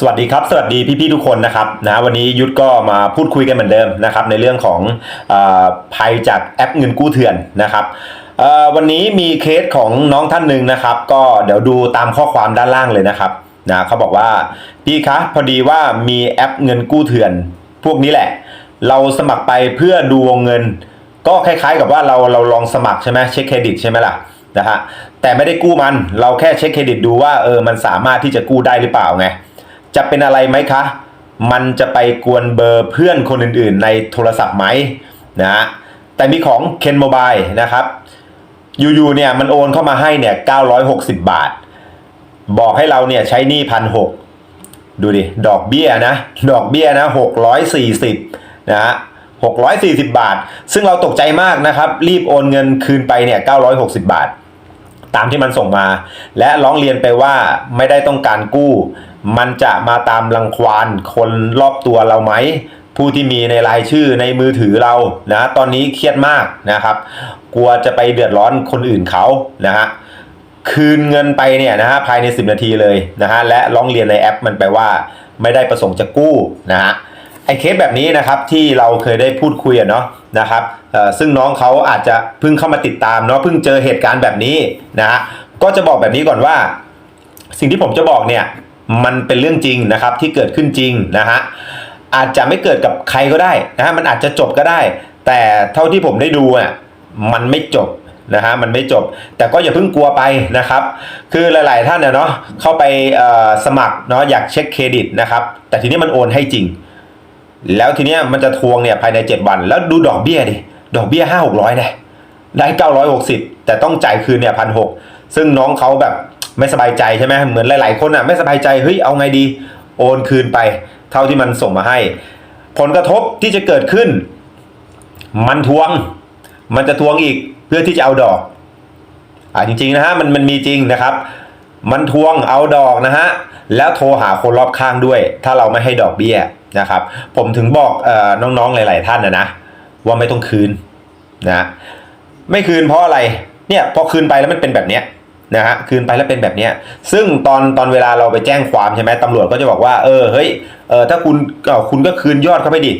สวัสดีครับ สวัสดีพี่ๆทุกคนนะครับนะวันนี้ยุทธก็มาพูดคุยกันเหมือนเดิมนะครับในเรื่องของอภัยจากแอปเงินกู้เถื่อนนะครับวันนี้มีเคสของน้องท่านหนึ่งนะครับ ก็เดี๋ยวดูตามข้อความด้านล่างเลยนะครับนะเขาบอกว่าพี่คะพอดีว่ามีแอปเงินกู้เถื่อน พวกนี้แหละ เราสมัครไปเพื่อดูวงเงิน ก็คล้ายๆกับว่าเราเราลองสมัครใช่ไหมเช็คเครดิตใช่ไหมล่ะนะฮะแต่ไม่ได้กู้มันเราแค่เช็คเครดิตดูว่าเออมันสามารถที่จะกู้ได้หรือเปล่าไง จะเป็นอะไรไหมคะ มันจะไปกวนเบอร์เพื่อนคนอื่นๆ ในโทรศัพท์ไหมนะฮะแต่มีของ Ken Mobile นะครับอยู่ๆเนี่ยมันโอนเข้ามาให้เนี่ย 960 บาท บอกให้เราเนี่ยใช้หนี้พันหกดูดิ ดอกเบี้ยนะ ดอกเบี้ยนะ 640 นะฮะ640 บาท ซึ่งเราตกใจมากนะครับ รีบโอนเงินคืนไปเนี่ย 960 บาท ตามที่มันส่งมา และร้องเรียนไปว่าไม่ได้ต้องการกู้ มันจะมาตามรังควานคนรอบตัวเราไหม ผู้ที่มีในรายชื่อในมือถือเรานะตอนนี้เครียดมากนะครับ กลัวจะไปเดือดร้อนคนอื่นเขานะฮะคืนเงินไปเนี่ยนะฮะภายใน 10 นาทีเลยนะฮะและร้องเรียนในแอปมันแปลว่า ไม่ได้ประสงค์จะกู้นะฮะไอ้เคสแบบนี้นะครับที่เราเคยได้พูดคุยเนาะนะครับเออซึ่งน้องเขาอาจจะเพิ่งเข้ามาติดตามเนาะเพิ่งเจอเหตุการณ์แบบนี้นะฮะก็จะบอกแบบนี้ก่อนว่า สิ่งที่ผมจะบอกเนี่ย มันเป็นเรื่องจริงนะครับที่เกิดขึ้นจริงนะฮะอาจจะไม่เกิดกับใครก็ได้นะฮะมันอาจจะจบก็ได้ แต่เท่าที่ผมได้ดูอะมันไม่จบนะฮะมันไม่จบ แต่ก็อย่าเพิ่งกลัวไปนะครับ คือหลาย ๆ ท่านเนาะเข้าไปสมัครเนาะอยากเช็คเครดิตนะครับ แต่ทีนี้มันโอนให้จริง แล้วทีเนี้ยมันจะทวงเนี่ยภายใน 7 วัน แล้วดูดอกเบี้ยดิดอกเบี้ยห้าหกร้อยเนี่ยได้เก้าร้อยหกสิบแต่ต้องจ่ายคืนเนี่ยพันหกซึ่งน้องเขาแบบ ไม่สบายใจใช่ไหมเหมือนหลาย ๆ คนอะไม่สบายใจเฮ้ยเอาไงดี โอนคืนไป เท่าที่มันส่งมาให้ ผลกระทบที่จะเกิดขึ้น มันทวง มันจะทวงอีกเพื่อที่จะเอาดอกอ่าจริง ๆ นะฮะมันมันมีจริงนะครับ มันทวงเอาดอกนะฮะแล้วโทรหาคนรอบข้างด้วย ถ้าเราไม่ให้ดอกเบี้ยนะครับ ผมถึงบอกเออน้องๆหลาย ๆ ท่านนะนะว่าไม่ต้องคืนนะไม่คืนเพราะอะไรเนี่ยพอคืนไปแล้วมันเป็นแบบเนี้ย นะฮะคืนไปแล้วเป็นแบบนี้ซึ่งตอนตอนเวลาเราไปแจ้งความใช่ไหมตำรวจก็จะบอกว่าเออเฮ้ยเออถ้าคุณเออคุณก็คืนยอดเข้าไปดิ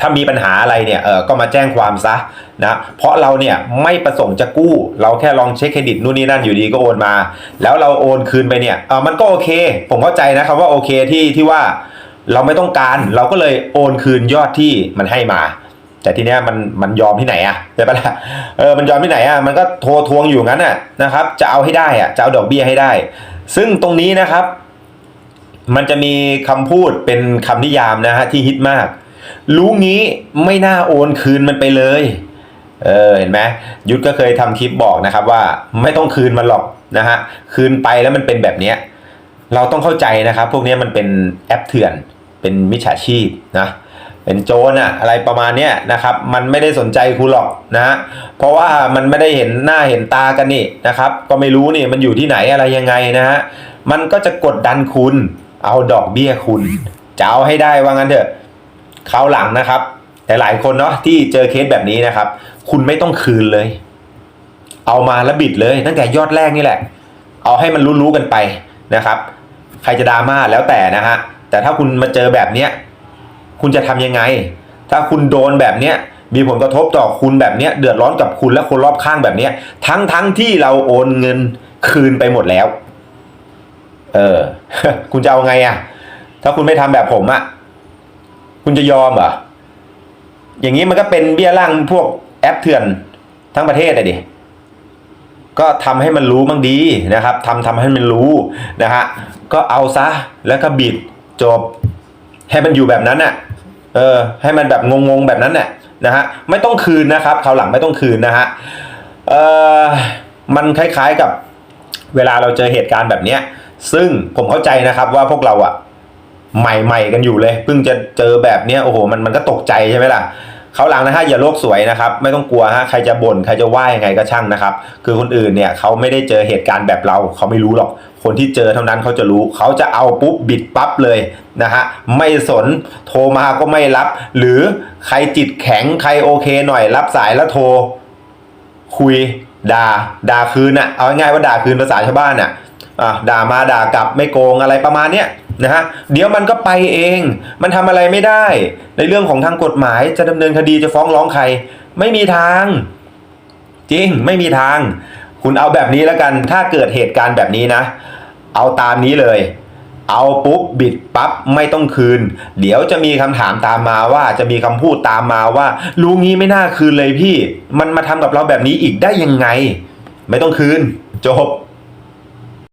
ถ้ามีปัญหาอะไรเนี่ยเออก็มาแจ้งความซะนะเพราะเราเนี่ยไม่ประสงค์จะกู้ เราแค่ลองเช็คเครดิตนู่นนี่นั่นอยู่ดีก็โอนมา แล้วเราโอนคืนไปเนี่ยเออมันก็โอเค ผมเข้าใจนะครับว่าโอเคที่ที่ว่าเราไม่ต้องการเราก็เลยโอนคืนยอดที่มันให้มา แต่ทีเนี้ยมันมันยอมที่ไหนอะใช่ปะล่ะเออมันยอมที่ไหนอะมันก็โทรทวงอยู่งั้นนะนะครับ จะเอาให้ได้อะจะเอาดอกเบี้ยให้ได้ ซึ่งตรงนี้นะครับ มันจะมีคำพูดเป็นคำนิยามนะฮะที่ฮิตมาก รู้งี้ไม่น่าโอนคืนมันไปเลยเออเห็นไหมยุทธก็เคยทำคลิปบอกนะครับว่าไม่ต้องคืนมันหรอกนะฮะคืนไปแล้วมันเป็นแบบเนี้ยเราต้องเข้าใจนะครับ พวกนี้มันเป็นแอปเถื่อนเป็นมิจฉาชีพนะ เป็นโจรอะอะไรประมาณเนี้ยนะครับ มันไม่ได้สนใจคุณหรอกนะฮะเพราะว่ามันไม่ได้เห็นหน้าเห็นตากันนี่นะครับ ก็ไม่รู้นี่มันอยู่ที่ไหนอะไรยังไงนะฮะมันก็จะกดดันคุณ เอาดอกเบี้ยคุณจะเอาให้ได้ว่างั้นเถอะคราวหลังนะครับแต่หลายคนเนาะที่เจอเคสแบบนี้นะครับ คุณไม่ต้องคืนเลย เอามาแล้วบิดเลย ตั้งแต่ยอดแรกนี่แหละ เอาให้มันรู้ๆกันไปนะครับ ใครจะดราม่าแล้วแต่นะฮะแต่ถ้าคุณมาเจอแบบเนี้ย คุณจะทำยังไง ถ้าคุณโดนแบบเนี้ยมีผลกระทบต่อคุณแบบเนี้ยเดือดร้อนกับคุณและคนรอบข้างแบบเนี้ย ทั้งทั้งที่เราโอนเงินคืนไปหมดแล้ว เออ คุณจะเอาไงอะถ้าคุณไม่ทำแบบผมอะคุณจะยอมเหรออย่างนี้มันก็เป็นเบี้ยล่างพวกแอปเถื่อนทั้งประเทศเลยดิก็ทำให้มันรู้บ้างดีนะครับทำทำให้มันรู้นะฮะก็เอาซะแล้วก็บิดจบให้มันอยู่แบบนั้นน่ะ เออให้มันแบบงงๆแบบนั้นเนี่ยนะฮะไม่ต้องคืนนะครับคราวหลังไม่ต้องคืนนะฮะเออมันคล้ายๆกับเวลาเราเจอเหตุการณ์แบบเนี้ยซึ่งผมเข้าใจนะครับว่าพวกเราอะใหม่ๆกันอยู่เลยเพิ่งจะเจอแบบเนี้ยโอ้โหมันมันก็ตกใจใช่ไหมล่ะ เขาหลังนะฮะอย่าโลกสวยนะครับไม่ต้องกลัวฮะใครจะบ่นใครจะว่ายังไงก็ช่างนะครับ คือคนอื่นเนี่ยเขาไม่ได้เจอเหตุการณ์แบบเราเขาไม่รู้หรอกคนที่เจอเท่านั้นเขาจะรู้เขาจะเอาปุ๊บบิดปั๊บเลยนะฮะไม่สนโทรมาก็ไม่รับ หรือใครจิตแข็งใครโอเคหน่อย รับสายแล้วโทร คุยด่าด่าคืนน่ะเอาง่ายว่าด่าคืนภาษาชาวบ้านน่ะอะด่ามาด่ากลับไม่โกงอะไรประมาณเนี้ย นะฮะเดี๋ยวมันก็ไปเอง มันทำอะไรไม่ได้ ในเรื่องของทางกฎหมายจะดำเนินคดีจะฟ้องร้องใคร ไม่มีทาง จริงไม่มีทาง คุณเอาแบบนี้แล้วกัน ถ้าเกิดเหตุการณ์แบบนี้นะ เอาตามนี้เลย เอาปุ๊บบิดปั๊บไม่ต้องคืน เดี๋ยวจะมีคำถามตามมาว่าจะมีคำพูดตามมาว่าลุงนี้ไม่น่าคืนเลยพี่ มันมาทำกับเราแบบนี้อีกได้ยังไง ไม่ต้องคืนจบ